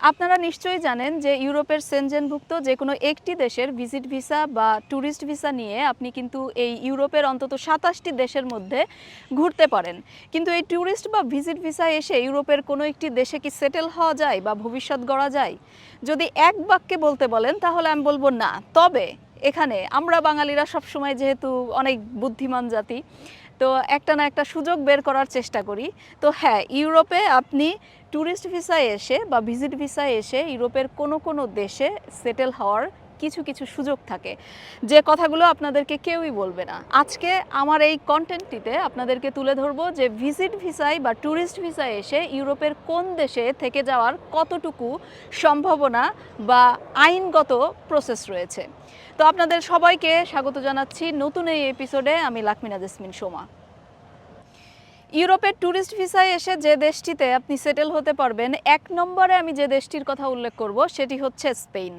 আপনারা নিশ্চয়ই জানেন যে ইউরোপের সেনজেনভুক্ত যে কোনো একটি দেশের ভিজিট ভিসা বা ট্যুরিস্ট ভিসা নিয়ে আপনি কিন্তু এই ইউরোপের অন্তত সাতাশটি দেশের মধ্যে ঘুরতে পারেন। কিন্তু এই ট্যুরিস্ট বা ভিজিট ভিসা এসে ইউরোপের কোনো একটি দেশে কি সেটেল হওয়া যায় বা ভবিষ্যৎ গড়া যায়? যদি এক বাক্যে বলতে বলেন তাহলে আমি বলব না। তবে এখানে। আমরা বাঙালিরা সবসময় যেহেতু অনেক বুদ্ধিমান জাতি, তো একটা না একটা সুযোগ বের করার চেষ্টা করি। তো হ্যাঁ ইউরোপে আপনি ট্যুরিস্ট ভিসায় এসে বা ভিজিট ভিসায় এসে ইউরোপের কোনো কোনো দেশে সেটেল হওয়ার কিছু কিছু সুযোগ থাকে। যে কথাগুলো আপনাদেরকে কেউই বলবে না। আজকে আমার এই কন্টেন্টটিতে আপনাদেরকে তুলে ধরবো যে ভিজিট ভিসায় বা ট্যুরিস্ট ভিসায় এসে ইউরোপের কোন দেশে থেকে যাওয়ার কতটুকু সম্ভাবনা বা আইনগত প্রসেস রয়েছে। তো আপনাদের সবাইকে স্বাগত জানাচ্ছি নতুন এই এপিসোডে আমি লাকমিনা জেসমিন সোমা। ইউরোপের ট্যুরিস্ট ভিসায় এসে যে দেশটিতে আপনি সেটেল হতে পারবেন, এক নম্বরে আমি যে দেশটির কথা উল্লেখ করব সেটি হচ্ছে স্পেন।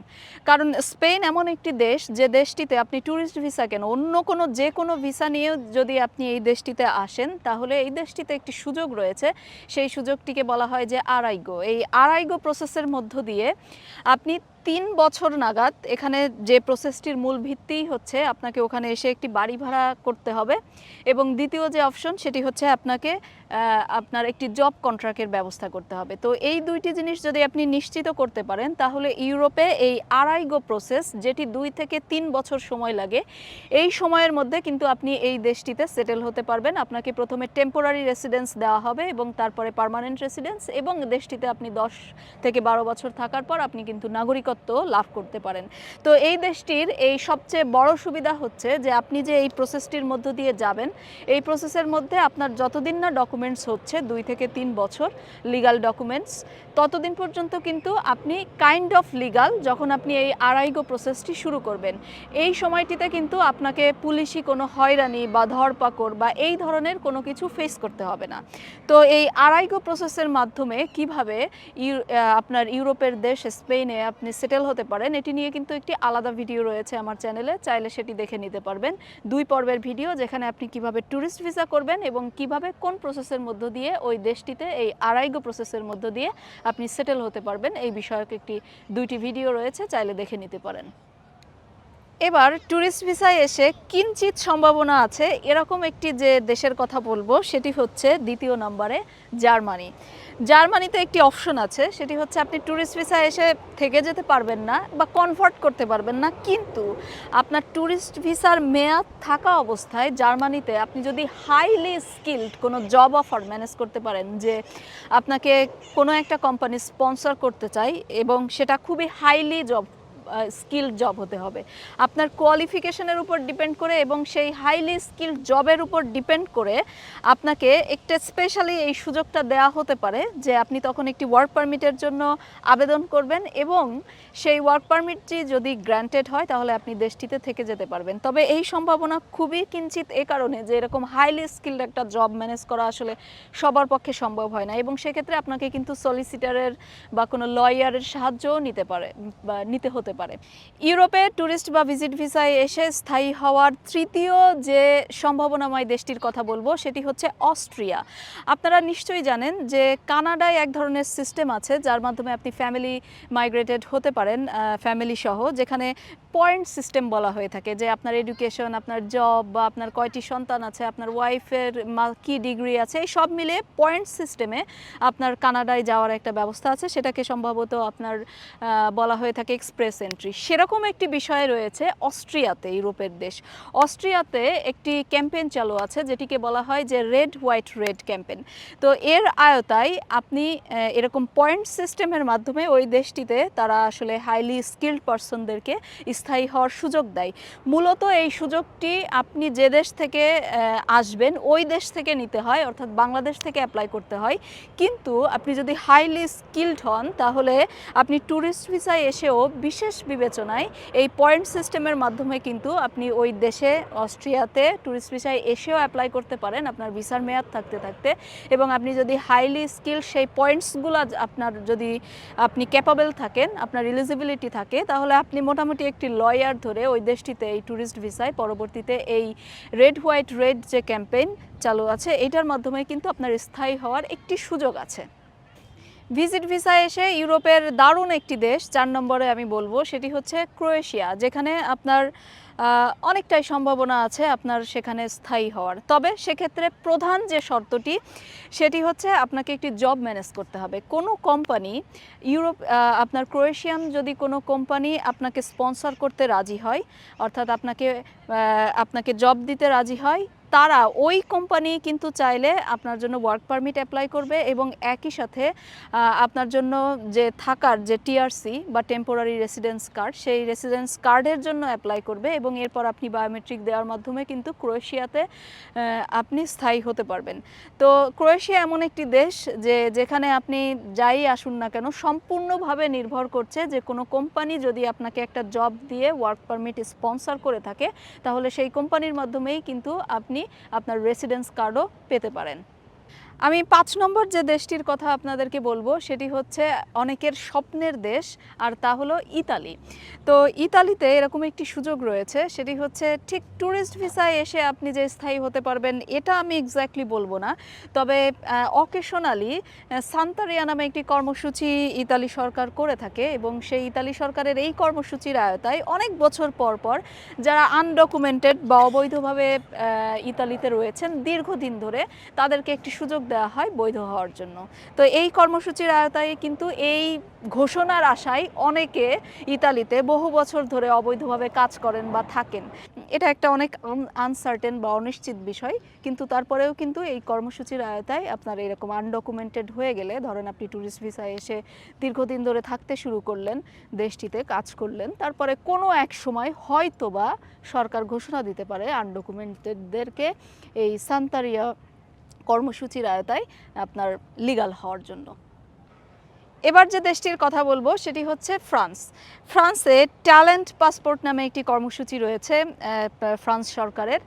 কারণ স্পেন এমন একটি দেশ যে দেশটিতে আপনি ট্যুরিস্ট ভিসা কেন, অন্য কোনো যে কোনো ভিসা নিয়েও যদি আপনি এই দেশটিতে আসেন, তাহলে এই দেশটিতে একটি সুযোগ রয়েছে। সেই সুযোগটিকে বলা হয় যে আড়াইগো এই আড়াইগো প্রসেসের মধ্য দিয়ে আপনি তিন বছর নাগাদ এখানে যে প্রসেসটির মূল ভিত্তিই হচ্ছে আপনাকে ওখানে এসে একটি বাড়ি ভাড়া করতে হবে এবং দ্বিতীয় যে অপশন সেটি হচ্ছে আপনাকে আপনার একটি জব কন্ট্রাক্টের ব্যবস্থা করতে হবে। তো এই দুইটি জিনিস যদি আপনি নিশ্চিত করতে পারেন, তাহলে ইউরোপে এই আড়াইগো প্রসেস যেটি দুই থেকে তিন বছর সময় লাগে, এই সময়ের মধ্যে কিন্তু আপনি এই দেশটিতে সেটেল হতে পারবেন। আপনাকে প্রথমে টেম্পোরারি রেসিডেন্স দেওয়া হবে এবং তারপরে পার্মানেন্ট রেসিডেন্স এবং দেশটিতে আপনি দশ থেকে বারো বছর থাকার পর আপনি কিন্তু নাগরিকত্ব লাভ করতে পারেন। তো এই দেশটির এই সবচেয়ে বড় সুবিধা হচ্ছে যে আপনি যে এই প্রসেসটির মধ্য দিয়ে যাবেন, এই প্রসেসের মধ্যে আপনার যতদিন না ডকুমেন্টস হচ্ছে, দুই থেকে তিন বছর লিগাল ডকুমেন্টস ততদিন পর্যন্ত কিন্তু আপনি কাইন্ড অফ লিগাল যখন আপনি এই আড়াইগো প্রসেসটি শুরু করবেন, এই সময়টিতে কিন্তু আপনাকে পুলিশি কোনো হয়রানি বা ধরপাকড় বা এই ধরনের কোনো কিছু ফেস করতে হবে না। তো এই আড়াইগো প্রসেসের মাধ্যমে কীভাবে আপনার ইউরোপের দেশ স্পেনে আপনি সেটেল হতে পারেন। এটি নিয়ে কিন্তু একটি আলাদা ভিডিও রয়েছে আমার চ্যানেলে চাইলে সেটি দেখে নিতে পারবেন। দুই পর্বের ভিডিও যেখানে আপনি কীভাবে ট্যুরিস্ট ভিসা করবেন এবং কীভাবে কোন প্রসেসের মধ্য দিয়ে ওই দেশটিতে এই আড়াইগো প্রসেসের মধ্য দিয়ে আপনি সেটেল হতে পারবেন। এই বিষয়ক একটি, দুইটি ভিডিও রয়েছে, চাইলে দেখে নিতে পারেন। এবার ট্যুরিস্ট ভিসায় এসে কিঞ্চিত সম্ভাবনা আছে, এরকম একটি যে দেশের কথা বলব, সেটি হচ্ছে দ্বিতীয় নম্বরে জার্মানি। জার্মানিতে একটি অপশন আছে, সেটি হচ্ছে আপনি ট্যুরিস্ট ভিসায় এসে থেকে যেতে পারবেন না বা কনভার্ট করতে পারবেন না, কিন্তু আপনার ট্যুরিস্ট ভিসার মেয়াদ থাকা অবস্থায় জার্মানিতে আপনি যদি হাইলি স্কিল্ড কোনো জব অফার ম্যানেজ করতে পারেন যে আপনাকে কোনো একটা কোম্পানি স্পন্সর করতে চাই এবং সেটা খুবই হাইলি জব স্কিল্ড জব হতে হবে। আপনার কোয়ালিফিকেশনের উপর ডিপেন্ড করে এবং সেই হাইলি স্কিল্ড জবের উপর ডিপেন্ড করে আপনাকে একটা স্পেশালি এই সুযোগটা দেওয়া হতে পারে যে আপনি তখন একটি ওয়ার্ক পারমিটের জন্য আবেদন করবেন এবং সেই ওয়ার্ক পারমিটটি যদি গ্র্যান্টেড হয় তাহলে আপনি দেশটিতে থেকে যেতে পারবেন। তবে এই সম্ভাবনা খুবই কিঞ্চিত এ কারণে যে এরকম হাইলি স্কিল্ড একটা জব ম্যানেজ করা আসলে সবার পক্ষে সম্ভব হয় না এবং সেক্ষেত্রে আপনাকে কিন্তু সলিসিটারের বা কোনো লয়ারের সাহায্যও নিতে পারে বা নিতে হতে পারে ইউরোপে ট্যুরিস্ট বা ভিজিট ভিসায় এসে স্থায়ী হওয়ার তৃতীয় যে সম্ভাবনাময় দেশটির কথা বলব, সেটি হচ্ছে অস্ট্রিয়া। আপনারা নিশ্চয়ই জানেন যে কানাডায় এক ধরনের সিস্টেম আছে, যার মাধ্যমে আপনি ফ্যামিলি মাইগ্রেটেড হতে পারেন ফ্যামিলি সহ, যেখানে পয়েন্ট সিস্টেম বলা হয়ে থাকে যে আপনার এডুকেশন আপনার জব বা আপনার কয়টি সন্তান আছে, আপনার ওয়াইফের কি ডিগ্রি আছে, এই সব মিলে পয়েন্ট সিস্টেমে আপনার কানাডায় যাওয়ার একটা ব্যবস্থা আছে। সেটাকে সম্ভবত আপনার বলা হয়ে থাকে এক্সপ্রেস এন্ট্রি সেরকম একটি বিষয় রয়েছে অস্ট্রিয়াতে, ইউরোপের দেশ। অস্ট্রিয়াতে একটি ক্যাম্পেন চালু আছে যেটিকে বলা হয় যে রেড হোয়াইট রেড ক্যাম্পেন তো এর আয়তায় আপনি এরকম পয়েন্ট সিস্টেমের মাধ্যমে ওই দেশটিতে তারা আসলে হাইলি স্কিল্ড পার্সনদেরকে স্থায়ী হওয়ার সুযোগ দেয়। মূলত এই সুযোগটি আপনি যে দেশ থেকে আসবেন, ওই দেশ থেকে নিতে হয়, অর্থাৎ বাংলাদেশ থেকে অ্যাপ্লাই করতে হয়। কিন্তু আপনি যদি হাইলি স্কিল্ড হন, তাহলে আপনি ট্যুরিস্ট ভিসায় এসেও বিশেষ বিবেচনায় এই পয়েন্ট সিস্টেমের মাধ্যমে কিন্তু আপনি ওই দেশে, অস্ট্রিয়াতে ট্যুরিস্ট ভিসায় এসেও অ্যাপ্লাই করতে পারেন, আপনার ভিসার মেয়াদ থাকতে থাকতে। এবং আপনি যদি হাইলি স্কিল সেই পয়েন্টসগুলো আপনার যদি আপনি ক্যাপাবেল থাকেন, আপনার এলিজিবিলিটি থাকে, তাহলে আপনি মোটামুটি একটি লয়ার ধরে ওই দেশটিতে এই ট্যুরিস্ট ভিসায় পরবর্তীতে এই রেড হোয়াইট রেড যে ক্যাম্পেইন চালু আছে, এটার মাধ্যমে কিন্তু আপনার স্থায়ী হওয়ার একটি সুযোগ আছে। ভিজিট ভিসা এসে ইউরোপের দারুণ একটি দেশ চার নম্বরে আমি বলব, সেটি হচ্ছে ক্রোয়েশিয়া, যেখানে আপনার অনেকটাই সম্ভাবনা আছে আপনার সেখানে স্থায়ী হওয়ার। তবে সেক্ষেত্রে প্রধান যে শর্তটি, সেটি হচ্ছে আপনাকে একটি জব ম্যানেজ করতে হবে। কোনো কোম্পানি, ইউরোপ আপনার ক্রোয়েশিয়ান যদি কোনো কোম্পানি আপনাকে স্পন্সর করতে রাজি হয়, অর্থাৎ আপনাকে আপনাকে জব দিতে রাজি হয় তারা ওই কোম্পানি কিন্তু চাইলে আপনার জন্য ওয়ার্ক পারমিট অ্যাপ্লাই করবে এবং একই সাথে আপনার জন্য যে থাকার যে টিআরসি বা টেম্পোরারি রেসিডেন্স কার্ড সেই রেসিডেন্স কার্ডের জন্য অ্যাপ্লাই করবে এবং এরপর আপনি বায়োমেট্রিক দেওয়ার মাধ্যমে কিন্তু ক্রোয়েশিয়াতে আপনি স্থায়ী হতে পারবেন। তো ক্রোয়েশিয়া এমন একটি দেশ যে, যেখানে আপনি যাই আসুন না কেন, সম্পূর্ণভাবে নির্ভর করছে যে কোনো কোম্পানি যদি আপনাকে একটা জব দিয়ে ওয়ার্ক পারমিট স্পন্সর করে থাকে, তাহলে সেই কোম্পানির মাধ্যমেই কিন্তু আপনি আপনার রেসিডেন্স কার্ডও পেতে পারেন। আমি পাঁচ নম্বর যে দেশটির কথা আপনাদেরকে বলব, সেটি হচ্ছে অনেকের স্বপ্নের দেশ, আর তা হলো ইতালি। তো ইতালিতে এরকম একটি সুযোগ রয়েছে, সেটি হচ্ছে ঠিক ট্যুরিস্ট ভিসায় এসে আপনি যে স্থায়ী হতে পারবেন, এটা আমি এক্স্যাক্টলি বলব না। তবে অকেশনালি সান্তারিয়া নামে একটি কর্মসূচি ইতালি সরকার করে থাকে, এবং সেই ইতালি সরকারের এই কর্মসূচির আয়তায় অনেক বছর পর পর যারা আনডকুমেন্টেড বা অবৈধভাবে ইতালিতে রয়েছেন, দীর্ঘদিন ধরে তাদেরকে একটি সুযোগ দেওয়া হয় বৈধ হওয়ার জন্য। তো এই কর্মসূচির আয়তায় কিন্তু এই ঘোষণার আশায় অনেকে ইতালিতে বহু বছর ধরে অবৈধভাবে কাজ করেন বা থাকেন। এটা একটা অনেক আনসার্টেন বা অনিশ্চিত বিষয়। কিন্তু তারপরেও কিন্তু এই কর্মসূচির আয়তায় আপনার এরকম আনডকুমেন্টেড হয়ে গেলে, ধরেন আপনি ট্যুরিস্ট ভিসায় এসে দীর্ঘদিন ধরে থাকতে শুরু করলেন, দেশটিতে কাজ করলেন, তারপরে কোনো এক সময় হয়তোবা সরকার ঘোষণা দিতে পারে আনডকুমেন্টেডদেরকে এই সান্তারিয়া কর্মসূচির আয়তায় আপনার লিগাল হওয়ার জন্য। এবার যে দেশটির কথা বলব, সেটি হচ্ছে ফ্রান্স। ফ্রান্সে ট্যালেন্ট পাসপোর্ট নামে একটি কর্মসূচি রয়েছে ফ্রান্স সরকারের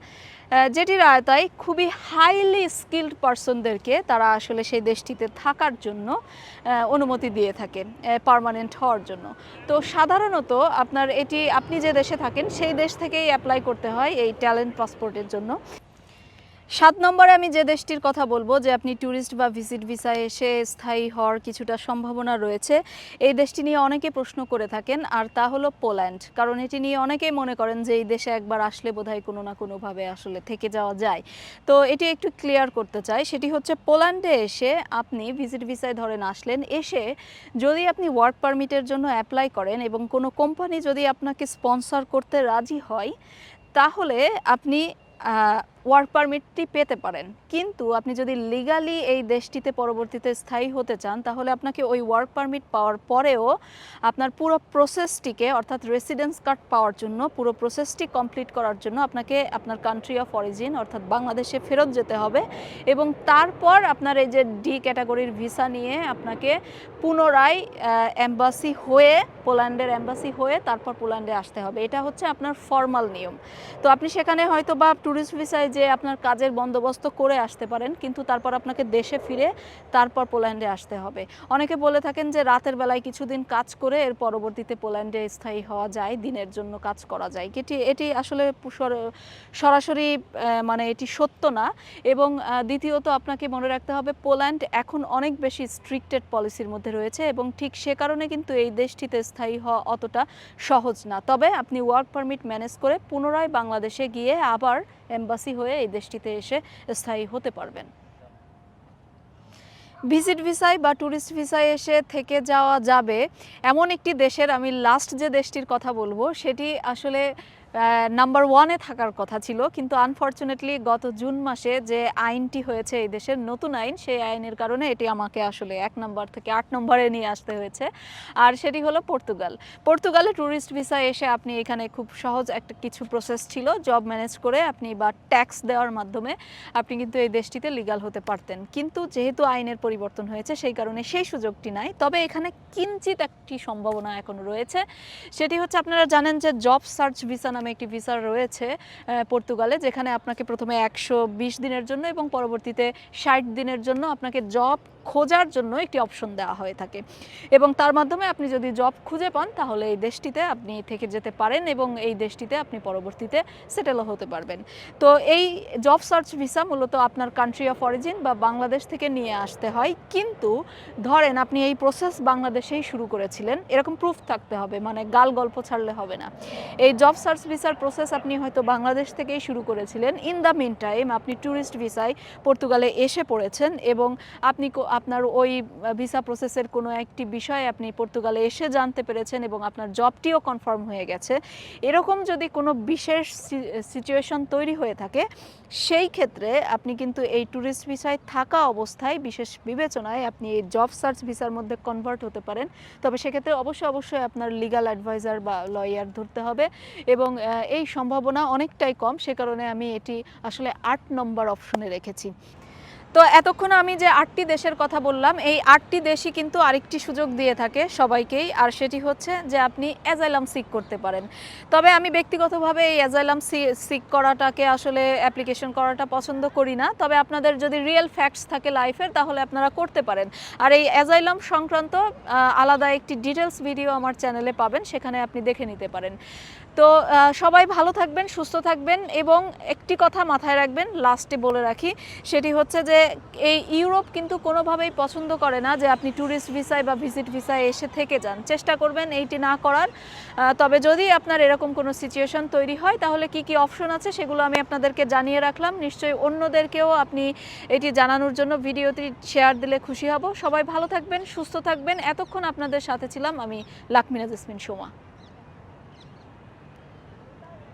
যেটির আয়তায় খুবই হাইলি স্কিল্ড পার্সনদেরকে তারা আসলে সেই দেশটিতে থাকার জন্য অনুমতি দিয়ে থাকে পার্মানেন্ট হওয়ার জন্য। তো সাধারণত আপনার এটি, আপনি যে দেশে থাকেন, সেই দেশ থেকেই অ্যাপ্লাই করতে হয় এই ট্যালেন্ট পাসপোর্টের জন্য। সাত নম্বরে আমি যে দেশটির কথা বলব, যে আপনি ট্যুরিস্ট বা ভিজিট ভিসায় এসে স্থায়ী হওয়ার কিছুটা সম্ভাবনা রয়েছে, এই দেশটি নিয়ে অনেকে প্রশ্ন করে থাকেন, আর তা হলো পোল্যান্ড। কারণ এটি নিয়ে অনেকেই মনে করেন যে এই দেশে একবার আসলে বোধহয় কোনো না কোনোভাবে আসলে থেকে যাওয়া যায়। তো এটি একটু ক্লিয়ার করতে চাই, সেটি হচ্ছে পোল্যান্ডে এসে আপনি ভিজিট ভিসায় ধরেন আসলেন, এসে যদি আপনি ওয়ার্ক পারমিটের জন্য অ্যাপ্লাই করেন এবং কোনো কোম্পানি যদি আপনাকে স্পন্সর করতে রাজি হয়, তাহলে আপনি ওয়ার্ক পারমিটটি পেতে পারেন। কিন্তু আপনি যদি লিগালি এই দেশটিতে পরবর্তীতে স্থায়ী হতে চান, তাহলে আপনাকে ওই ওয়ার্ক পারমিট পাওয়ার পরেও আপনার পুরো প্রসেসটিকে অর্থাৎ রেসিডেন্স কার্ড পাওয়ার জন্য, পুরো প্রসেসটি কমপ্লিট করার জন্য আপনাকে আপনার কান্ট্রি অফ অরিজিন অর্থাৎ বাংলাদেশে ফেরত যেতে হবে। এবং তারপর আপনার এই যে ডি ক্যাটাগরির ভিসা নিয়ে আপনাকে পুনরায় অ্যাম্বাসি হয়ে, পোল্যান্ডের অ্যাম্বাসি হয়ে তারপর পোল্যান্ডে আসতে হবে। এটা হচ্ছে আপনার ফর্মাল নিয়ম। তো আপনি সেখানে হয়তো বা ট্যুরিস্ট ভিসায় যে আপনার কাজের বন্দোবস্ত করে আসতে পারেন, কিন্তু তারপর আপনাকে দেশে ফিরে তারপর পোল্যান্ডে আসতে হবে। অনেকে বলে থাকেন যে রাতের বেলায় কিছুদিন কাজ করে এর পরবর্তীতে পোল্যান্ডে স্থায়ী হওয়া যায়, দিনের জন্য কাজ করা যায়। এটি এটি আসলে সরাসরি মানে এটি সত্য না। এবং দ্বিতীয়ত আপনাকে মনে রাখতে হবে, পোল্যান্ড এখন অনেক বেশি স্ট্রিক্টেড পলিসির মধ্যে রয়েছে এবং ঠিক সে কারণে কিন্তু এই দেশটিতে স্থায়ী হওয়া অতটা সহজ না। তবে আপনি ওয়ার্ক পারমিট ম্যানেজ করে পুনরায় বাংলাদেশে গিয়ে আবার এম্বাসি হয়ে এই দেশটিতে এসে স্থায়ী হতে পারবেন। ভিজিট ভিসায় বা ট্যুরিস্ট ভিসায় এসে থেকে যাওয়া যাবে। এমন একটি দেশের, আমি লাস্ট যে দেশটির কথা বলব, সেটি আসলে নাম্বার ওয়ানে থাকার কথা ছিল, কিন্তু আনফর্চুনেটলি গত জুন মাসে যে আইনটি হয়েছে এই দেশের নতুন আইন, সেই আইনের কারণে এটি আমাকে আসলে এক নম্বর থেকে আট নম্বরে নিয়ে আসতে হয়েছে। আর সেটি হলো পর্তুগাল। পর্তুগালে ট্যুরিস্ট ভিসা এসে আপনি এখানে খুব সহজ একটা কিছু প্রসেস ছিল জব ম্যানেজ করে আপনি বা ট্যাক্স দেওয়ার মাধ্যমে আপনি কিন্তু এই দেশটিতে লিগাল হতে পারতেন। কিন্তু যেহেতু আইনের পরিবর্তন হয়েছে, সেই কারণে সেই সুযোগটি নাই। তবে এখানে কিঞ্চিত একটি সম্ভাবনা এখন রয়েছে। সেটি হচ্ছে, আপনারা জানেন যে জব সার্চ ভিসা নামে একটি ভিসা রয়েছে পর্তুগালে, যেখানে আপনাকে প্রথমে একশো বিশ দিনের জন্য এবং পরবর্তীতে ষাট দিনের জন্য আপনাকে জব খোঁজার জন্য একটি অপশন দেওয়া হয়ে থাকে। এবং তার মাধ্যমে আপনি যদি জব খুঁজে পান, তাহলে এই দেশটিতে আপনি থেকে যেতে পারেন এবং এই দেশটিতে আপনি পরবর্তীতে সেটেলও হতে পারবেন। তো এই জব সার্চ ভিসা মূলত আপনার কান্ট্রি অফ অরিজিন বা বাংলাদেশ থেকে নিয়ে আসতে হয়। কিন্তু ধরেন আপনি এই প্রসেস বাংলাদেশেই শুরু করেছিলেন, এরকম প্রুফ থাকতে হবে মানে গাল গল্প ছাড়লে হবে না। এই জব সার্চ ভিসার প্রসেস আপনি হয়তো বাংলাদেশ থেকেই শুরু করেছিলেন। ইন দ্য মিন টাইম আপনি ট্যুরিস্ট ভিসায় পর্তুগালে এসে পড়েছেন এবং আপনি আপনার ওই ভিসা প্রসেসের কোনো একটি বিষয় আপনি পর্তুগালে এসে জানতে পেরেছেন এবং আপনার জবটিও কনফার্ম হয়ে গেছে। এরকম যদি কোনো বিশেষ সিচুয়েশন তৈরি হয়ে থাকে, সেই ক্ষেত্রে আপনি কিন্তু এই ট্যুরিস্ট ভিসায় থাকা অবস্থায় বিশেষ বিবেচনায় আপনি এই জব সার্চ ভিসার মধ্যে কনভার্ট হতে পারেন। তবে সেক্ষেত্রে অবশ্যই অবশ্যই আপনার লিগাল অ্যাডভাইজার বা লয়ার ধরতে হবে এবং এই সম্ভাবনা অনেকটাই কম। সে কারণে আমি এটি আসলে আট নম্বর অপশনে রেখেছি। তো এতক্ষণ আমি যে আটটি দেশের কথা বললাম, এই আটটি দেশই কিন্তু আরেকটি সুযোগ দিয়ে থাকে সবাইকেই, আর সেটি হচ্ছে যে আপনি অ্যাজাইলাম সিক করতে পারেন। তবে আমি ব্যক্তিগতভাবে এই অ্যাজাইলাম সিক করাটাকে আসলে অ্যাপ্লিকেশন করাটা পছন্দ করি না। তবে আপনাদের যদি রিয়েল ফ্যাক্টস থাকে লাইফের, তাহলে আপনারা করতে পারেন। আর এই অ্যাজাইলাম সংক্রান্ত আলাদা একটি ডিটেলস ভিডিও আমার চ্যানেলে পাবেন, সেখানে আপনি দেখে নিতে পারেন। তো সবাই ভালো থাকবেন, সুস্থ থাকবেন এবং একটি কথা মাথায় রাখবেন, লাস্টে বলে রাখি, সেটি হচ্ছে যে এই ইউরোপ কিন্তু কোনোভাবেই পছন্দ করে না যে আপনি ট্যুরিস্ট ভিসায় বা ভিজিট ভিসায় এসে থেকে যান। চেষ্টা করবেন এইটি না করার। তবে যদি আপনার এরকম কোনো সিচুয়েশন তৈরি হয়, তাহলে কি কি অপশন আছে সেগুলো আমি আপনাদেরকে জানিয়ে রাখলাম। নিশ্চয়ই অন্যদেরকেও আপনি এটি জানানোর জন্য ভিডিওটি শেয়ার দিলে খুশি হব। সবাই ভালো থাকবেন, সুস্থ থাকবেন। এতক্ষণ আপনাদের সাথে ছিলাম আমি লাকমিনা জেসমিন সোমা।